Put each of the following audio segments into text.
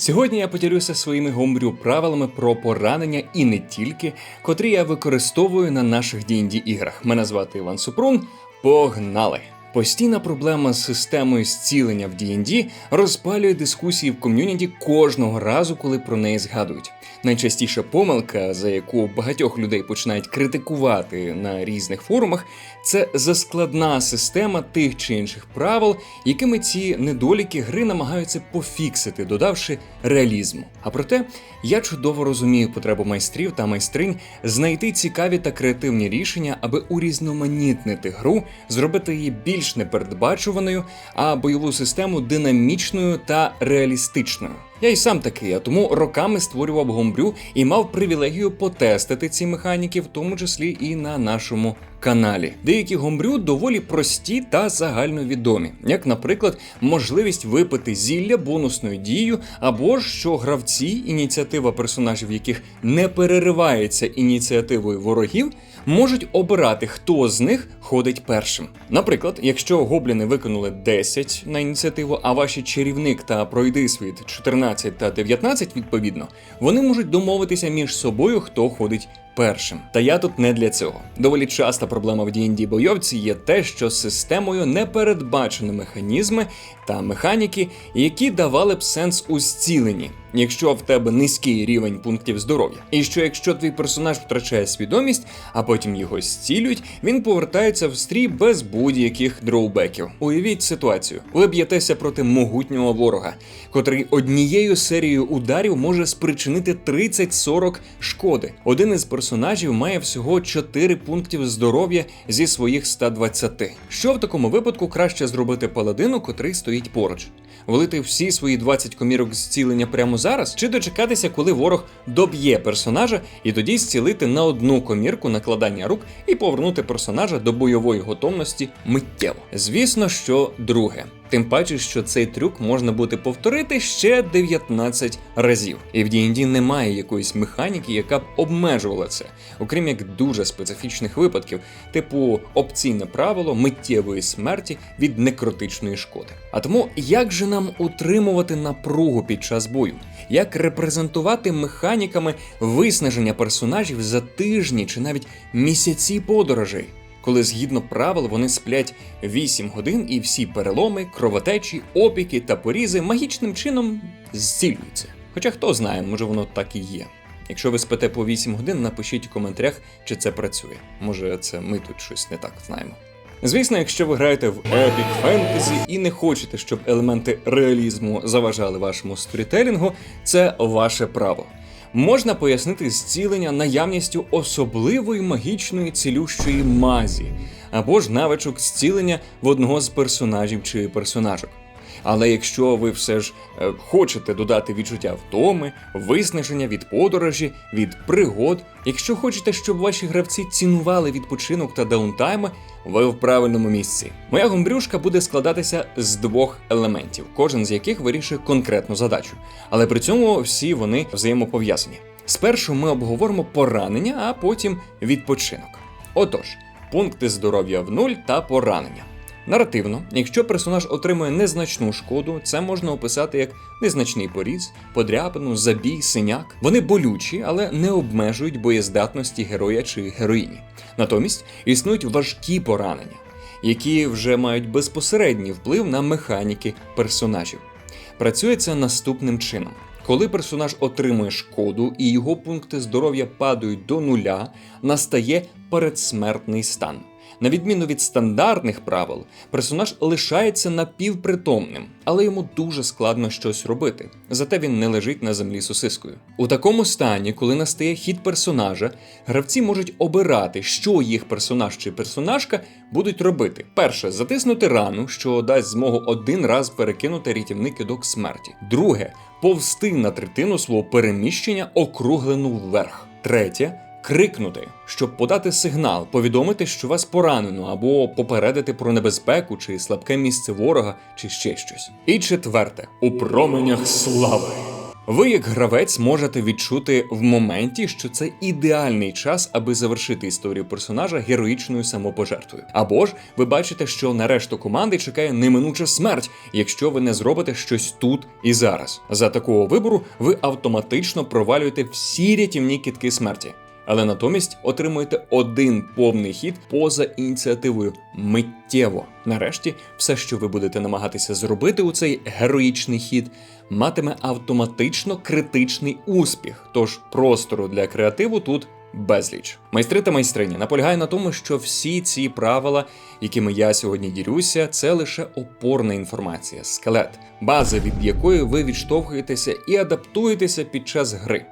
Сьогодні я поділюся своїми гомбрю правилами про поранення і не тільки, котрі я використовую на наших D&D іграх. Мене звати Іван Супрун. Погнали! Постійна проблема з системою зцілення в D&D розпалює дискусії в ком'юніті кожного разу, коли про неї згадують. Найчастіша помилка, за яку багатьох людей починають критикувати на різних форумах, це заскладна система тих чи інших правил, якими ці недоліки гри намагаються пофіксити, додавши реалізму. А проте я чудово розумію потребу майстрів та майстринь знайти цікаві та креативні рішення, аби урізноманітнити гру, зробити її більш непередбачуваною, а бойову систему динамічною та реалістичною. Я й сам такий, а тому роками створював гомбрю і мав привілегію потестити ці механіки, в тому числі і на нашому каналі. Деякі гомбрю доволі прості та загальновідомі, як, наприклад, можливість випити зілля бонусною дією, або ж що гравці, ініціатива персонажів, яких не переривається ініціативою ворогів, можуть обирати, хто з них ходить першим. Наприклад, якщо гобліни виконали 10 на ініціативу, а ваші чарівник та пройди світ 14 та 19 відповідно, вони можуть домовитися між собою, хто ходить першим. Та я тут не для цього. Доволі часта проблема в D&D бойовці є те, що системою не передбачено механізми та механіки, які давали б сенс у зціленні, якщо в тебе низький рівень пунктів здоров'я. І що якщо твій персонаж втрачає свідомість, а потім його зцілюють, він повертається в стрій без будь-яких дроубеків. Уявіть ситуацію: ви б'єтеся проти могутнього ворога, котрий однією серією ударів може спричинити 30-40 шкоди. Один із персонажів має всього 4 пунктів здоров'я зі своїх 120. Що в такому випадку краще зробити паладину, котрий стоїть поруч? Влити всі свої 20 комірок зцілення прямо зараз, чи дочекатися, коли ворог доб'є персонажа, і тоді зцілити на одну комірку накладання рук і повернути персонажа до бойової готовності миттєво. Звісно, що друге. Тим паче, що цей трюк можна буде повторити ще 19 разів. І в D&D немає якоїсь механіки, яка б обмежувала це, окрім як дуже специфічних випадків, типу опційне правило миттєвої смерті від некротичної шкоди. А тому як же нам утримувати напругу під час бою? Як репрезентувати механіками виснаження персонажів за тижні чи навіть місяці подорожей? Коли згідно правил вони сплять 8 годин і всі переломи, кровотечі, опіки та порізи магічним чином зцілюються. Хоча хто знає, може воно так і є. Якщо ви спите по 8 годин, напишіть у коментарях, чи це працює. Може, це ми тут щось не так знаємо. Звісно, якщо ви граєте в епік фентезі і не хочете, щоб елементи реалізму заважали вашому сторітелінгу, це ваше право можна пояснити зцілення наявністю особливої магічної цілющої мазі, або ж навичок зцілення в одного з персонажів чи персонажок. Але якщо ви все ж е, хочете додати відчуття втоми, виснаження від подорожі, від пригод, якщо хочете, щоб ваші гравці цінували відпочинок та даунтайми, ви в правильному місці. Моя гомбрюшка буде складатися з двох елементів, кожен з яких вирішує конкретну задачу. Але при цьому всі вони взаємопов'язані. Спершу ми обговоримо поранення, а потім відпочинок. Отож, пункти здоров'я в нуль та поранення. Наративно, якщо персонаж отримує незначну шкоду, це можна описати як незначний поріз, подряпину, забій, синяк. Вони болючі, але не обмежують боєздатності героя чи героїні. Натомість існують важкі поранення, які вже мають безпосередній вплив на механіки персонажів. Працює це наступним чином. Коли персонаж отримує шкоду і його пункти здоров'я падають до нуля, настає передсмертний стан. На відміну від стандартних правил, персонаж лишається напівпритомним, але йому дуже складно щось робити. Зате він не лежить на землі сосискою. У такому стані, коли настає хід персонажа, гравці можуть обирати, що їх персонаж чи персонажка будуть робити. Перше затиснути рану, що дасть змогу один раз перекинути рятівний кидок смерті. Друге повсти на третину свого переміщення округлену вверх. Третє крикнути, щоб подати сигнал, повідомити, що вас поранено, або попередити про небезпеку чи слабке місце ворога, чи ще щось. І четверте у променях слави. Ви, як гравець, можете відчути в моменті, що це ідеальний час, аби завершити історію персонажа героїчною самопожертвою. Або ж ви бачите, що на решту команди чекає неминуча смерть, якщо ви не зробите щось тут і зараз. За такого вибору ви автоматично провалюєте всі рятівні кітки смерті. Але натомість отримуєте один повний хід поза ініціативою миттєво. Нарешті, все, що ви будете намагатися зробити у цей героїчний хід, матиме автоматично критичний успіх. Тож простору для креативу тут безліч. Майстри та майстрині наполягаю на тому, що всі ці правила, якими я сьогодні ділюся, це лише опорна інформація, скелет, база, від якої ви відштовхуєтеся і адаптуєтеся під час гри.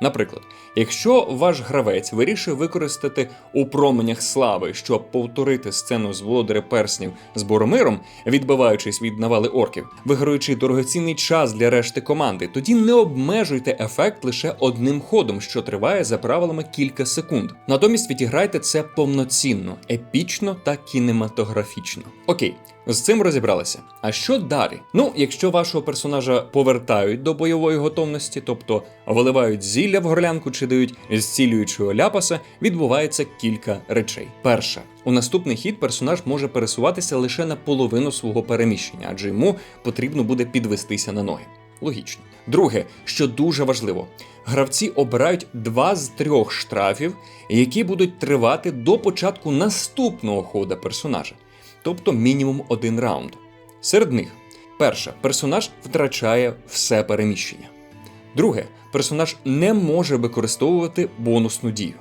Наприклад, якщо ваш гравець вирішив використати у променях слави, щоб повторити сцену з володаря перснів з Боромиром, відбиваючись від навали орків, виграючи дорогоцінний час для решти команди, тоді не обмежуйте ефект лише одним ходом, що триває за правилами кілька секунд. Натомість відіграйте це повноцінно, епічно та кінематографічно. Окей. З цим розібралися. А що далі? Ну, якщо вашого персонажа повертають до бойової готовності, тобто виливають зілля в горлянку чи дають зцілюючого ляпаса, відбувається кілька речей. Перша. У наступний хід персонаж може пересуватися лише на половину свого переміщення, адже йому потрібно буде підвестися на ноги. Логічно. Друге, що дуже важливо, гравці обирають два з трьох штрафів, які будуть тривати до початку наступного хода персонажа тобто мінімум один раунд. Серед них перше, персонаж втрачає все переміщення. Друге, персонаж не може використовувати бонусну дію.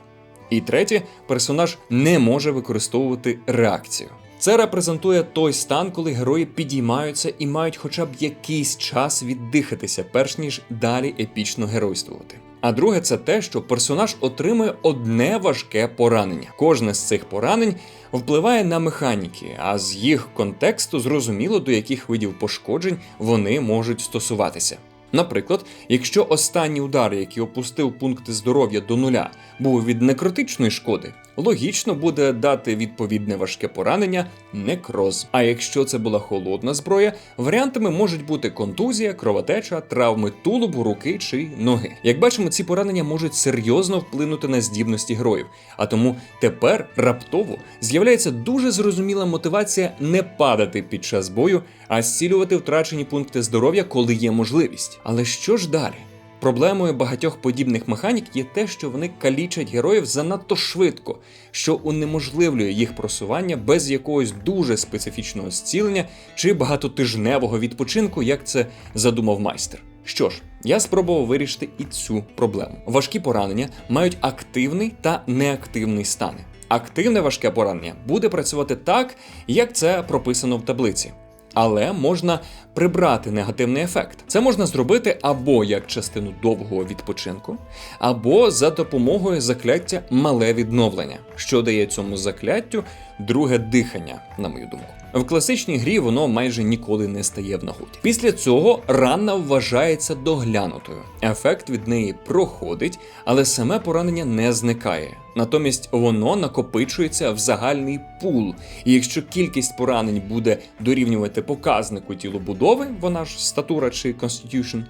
І третє, персонаж не може використовувати реакцію. Це репрезентує той стан, коли герої підіймаються і мають хоча б якийсь час віддихатися, перш ніж далі епічно геройствувати. А друге, це те, що персонаж отримує одне важке поранення. Кожне з цих поранень впливає на механіки, а з їх контексту зрозуміло, до яких видів пошкоджень вони можуть стосуватися. Наприклад, якщо останній удар, який опустив пункти здоров'я до нуля, був від некротичної шкоди, логічно буде дати відповідне важке поранення некроз. А якщо це була холодна зброя, варіантами можуть бути контузія, кровотеча, травми тулубу, руки чи ноги. Як бачимо, ці поранення можуть серйозно вплинути на здібності героїв, а тому тепер раптово з'являється дуже зрозуміла мотивація не падати під час бою, а зцілювати втрачені пункти здоров'я, коли є можливість. Але що ж далі? Проблемою багатьох подібних механік є те, що вони калічать героїв занадто швидко, що унеможливлює їх просування без якогось дуже специфічного зцілення чи багатотижневого відпочинку, як це задумав майстер. Що ж, я спробував вирішити і цю проблему. Важкі поранення мають активний та неактивний стани. Активне важке поранення буде працювати так, як це прописано в таблиці але можна прибрати негативний ефект. Це можна зробити або як частину довгого відпочинку, або за допомогою закляття мале відновлення, що дає цьому закляттю друге дихання, на мою думку. В класичній грі воно майже ніколи не стає в нагоді. Після цього рана вважається доглянутою. Ефект від неї проходить, але саме поранення не зникає. Натомість воно накопичується в загальний пул. І якщо кількість поранень буде дорівнювати показнику тілобудови, вона ж статура чи Constitution,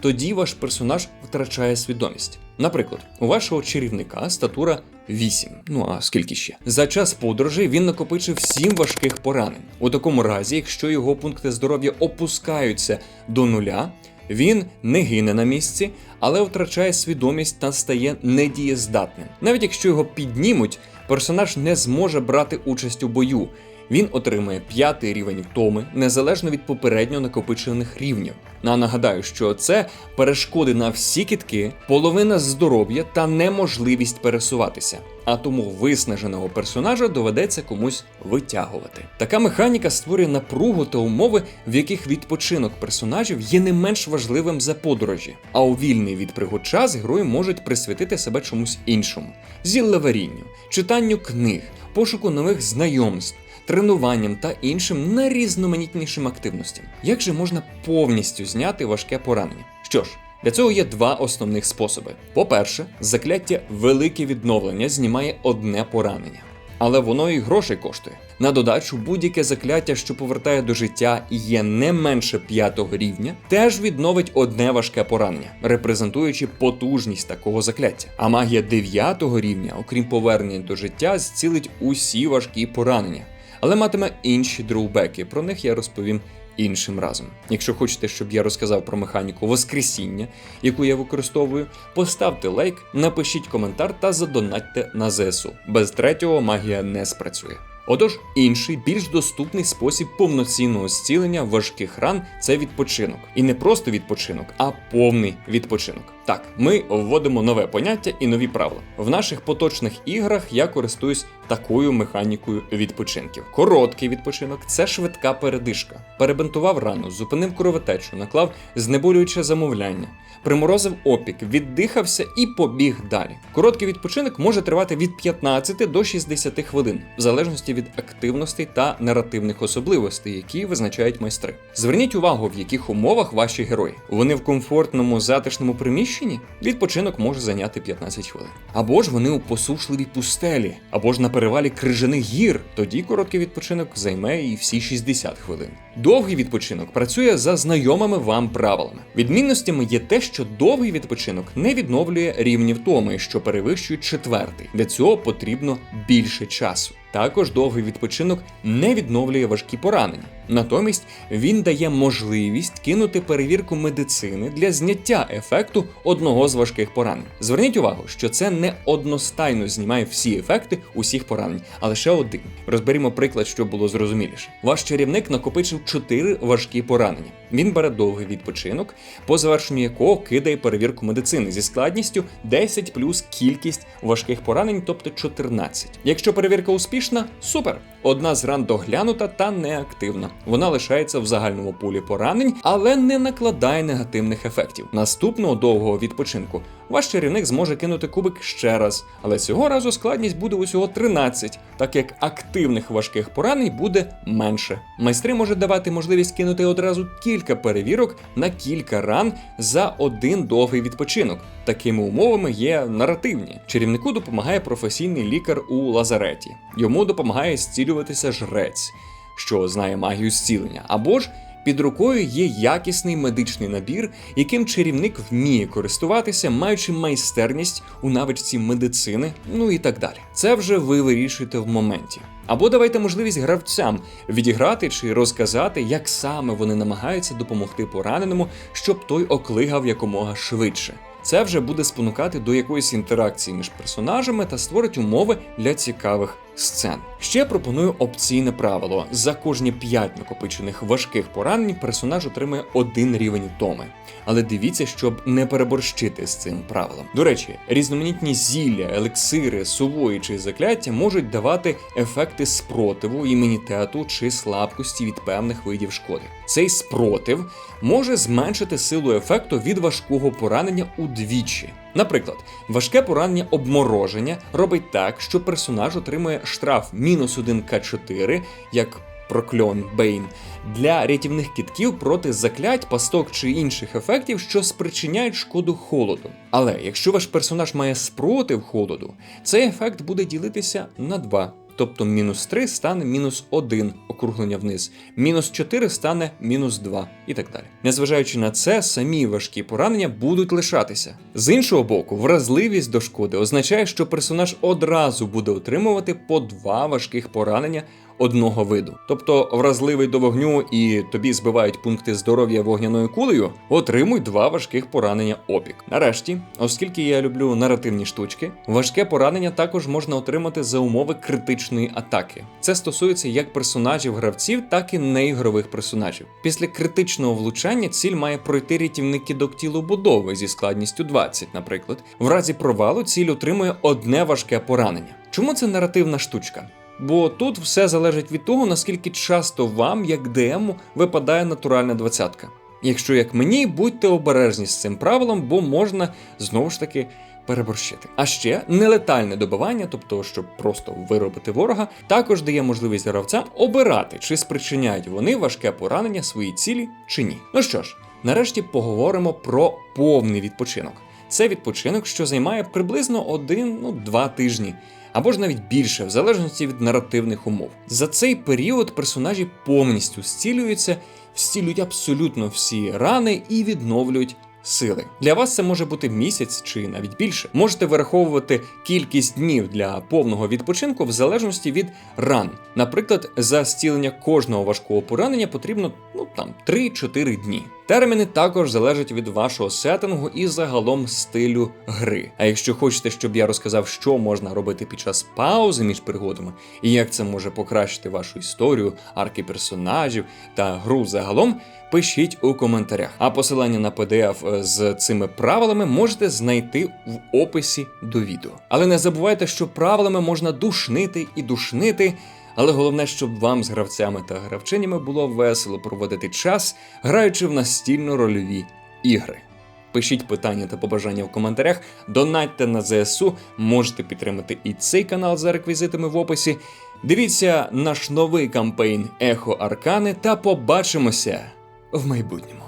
тоді ваш персонаж втрачає свідомість. Наприклад, у вашого чарівника статура 8, ну а скільки ще? За час подорожі він накопичив 7 важких поранень. У такому разі, якщо його пункти здоров'я опускаються до нуля, він не гине на місці, але втрачає свідомість та стає недієздатним. Навіть якщо його піднімуть, персонаж не зможе брати участь у бою. Він отримує п'ятий рівень втоми незалежно від попередньо накопичених рівнів. А нагадаю, що це перешкоди на всі кітки, половина здоров'я та неможливість пересуватися. А тому виснаженого персонажа доведеться комусь витягувати. Така механіка створює напругу та умови, в яких відпочинок персонажів є не менш важливим за подорожі. А у вільний від пригод час герої можуть присвятити себе чомусь іншому: зіллеварінню, читанню книг, пошуку нових знайомств тренуванням та іншим найрізноманітнішим активностям. Як же можна повністю зняти важке поранення? Що ж, для цього є два основних способи. По-перше, закляття велике відновлення знімає одне поранення. але воно і грошей коштує. На додачу, будь-яке закляття, що повертає до життя і є не менше п'ятого рівня, теж відновить одне важке поранення, репрезентуючи потужність такого закляття. А магія дев'ятого рівня, окрім повернення до життя, зцілить усі важкі поранення, але матиме інші дроубеки. Про них я розповім іншим разом. Якщо хочете, щоб я розказав про механіку Воскресіння, яку я використовую, поставте лайк, напишіть коментар та задонатьте на ЗСУ. Без третього магія не спрацює. Отож, інший більш доступний спосіб повноцінного зцілення важких ран це відпочинок. І не просто відпочинок, а повний відпочинок. Так, ми вводимо нове поняття і нові правила. В наших поточних іграх я користуюсь такою механікою відпочинків. Короткий відпочинок це швидка передишка. Перебинтував рану, зупинив кровотечу, наклав знеболююче замовляння, приморозив опік, віддихався і побіг далі. Короткий відпочинок може тривати від 15 до 60 хвилин, в залежності від активностей та наративних особливостей, які визначають майстри. Зверніть увагу, в яких умовах ваші герої. Вони в комфортному затишному приміщенні. Відпочинок може зайняти 15 хвилин. Або ж вони у посушливій пустелі, або ж на перевалі крижаних гір. Тоді короткий відпочинок займе і всі 60 хвилин. Довгий відпочинок працює за знайомими вам правилами. Відмінностями є те, що довгий відпочинок не відновлює рівні втоми, що перевищують четвертий. Для цього потрібно більше часу. Також довгий відпочинок не відновлює важкі поранення. Натомість він дає можливість кинути перевірку медицини для зняття ефекту одного з важких поранень. Зверніть увагу, що це не одностайно знімає всі ефекти усіх поранень, а лише один. Розберімо приклад, щоб було зрозуміліше. Ваш чарівник накопичив 4 важкі поранення. Він бере довгий відпочинок, по завершенню якого кидає перевірку медицини зі складністю 10 плюс кількість важких поранень, тобто 14. Якщо перевірка успішна, супер. Одна з ран доглянута та неактивна. Вона лишається в загальному пулі поранень, але не накладає негативних ефектів. Наступного довгого відпочинку ваш чарівник зможе кинути кубик ще раз, але цього разу складність буде усього 13, так як активних важких поранень буде менше. Майстри можуть давати можливість кинути одразу кілька перевірок на кілька ран за один довгий відпочинок. Такими умовами є наративні. Чарівнику допомагає професійний лікар у лазареті. Йому допомагає зцілюватися жрець, що знає магію зцілення, або ж під рукою є якісний медичний набір, яким чарівник вміє користуватися, маючи майстерність у навичці медицини, ну і так далі. Це вже ви вирішуєте в моменті. Або давайте можливість гравцям відіграти чи розказати, як саме вони намагаються допомогти пораненому, щоб той оклигав якомога швидше. Це вже буде спонукати до якоїсь інтеракції між персонажами та створить умови для цікавих сцен. Ще пропоную опційне правило: за кожні 5 накопичених важких поранень персонаж отримує один рівень втоми. Але дивіться, щоб не переборщити з цим правилом. До речі, різноманітні зілля, елексири, сувої чи закляття можуть давати ефекти спротиву, імунітету чи слабкості від певних видів шкоди. Цей спротив може зменшити силу ефекту від важкого поранення удвічі. Наприклад, важке поранення обмороження робить так, що персонаж отримує штраф мінус 1 К4, як прокльон Бейн, для рятівних кітків проти заклять, пасток чи інших ефектів, що спричиняють шкоду холоду. Але якщо ваш персонаж має спротив холоду, цей ефект буде ділитися на 2. Тобто мінус 3 стане мінус 1 округлення вниз, мінус 4 стане мінус 2 і так далі. Незважаючи на це, самі важкі поранення будуть лишатися. З іншого боку, вразливість до шкоди означає, що персонаж одразу буде отримувати по два важких поранення одного виду. Тобто вразливий до вогню і тобі збивають пункти здоров'я вогняною кулею, отримуй два важких поранення опік. Нарешті, оскільки я люблю наративні штучки, важке поранення також можна отримати за умови критичної атаки. Це стосується як персонажів гравців, так і неігрових персонажів. Після критичного влучання ціль має пройти рятівний кидок тілобудови зі складністю 20, наприклад. В разі провалу ціль отримує одне важке поранення. Чому це наративна штучка? Бо тут все залежить від того, наскільки часто вам, як ДМу, випадає натуральна двадцятка. Якщо як мені, будьте обережні з цим правилом, бо можна знову ж таки переборщити. А ще нелетальне добивання, тобто щоб просто виробити ворога, також дає можливість гравцям обирати, чи спричиняють вони важке поранення своїй цілі чи ні. Ну що ж, нарешті поговоримо про повний відпочинок. Це відпочинок, що займає приблизно один-два тижні. Або ж навіть більше, в залежності від наративних умов. За цей період персонажі повністю зцілюються, зцілюють абсолютно всі рани і відновлюють. Сили для вас це може бути місяць чи навіть більше. Можете вираховувати кількість днів для повного відпочинку в залежності від ран. Наприклад, за зцілення кожного важкого поранення потрібно ну там 3-4 дні. Терміни також залежать від вашого сеттингу і загалом стилю гри. А якщо хочете, щоб я розказав, що можна робити під час паузи між пригодами, і як це може покращити вашу історію, арки персонажів та гру загалом, пишіть у коментарях. А посилання на PDF з цими правилами можете знайти в описі до відео. Але не забувайте, що правилами можна душнити і душнити. Але головне, щоб вам з гравцями та гравчинями було весело проводити час, граючи в настільно-рольові ігри. Пишіть питання та побажання в коментарях, донатьте на ЗСУ, можете підтримати і цей канал за реквізитами в описі. Дивіться наш новий кампейн Ехо Аркани та побачимося в майбутньому.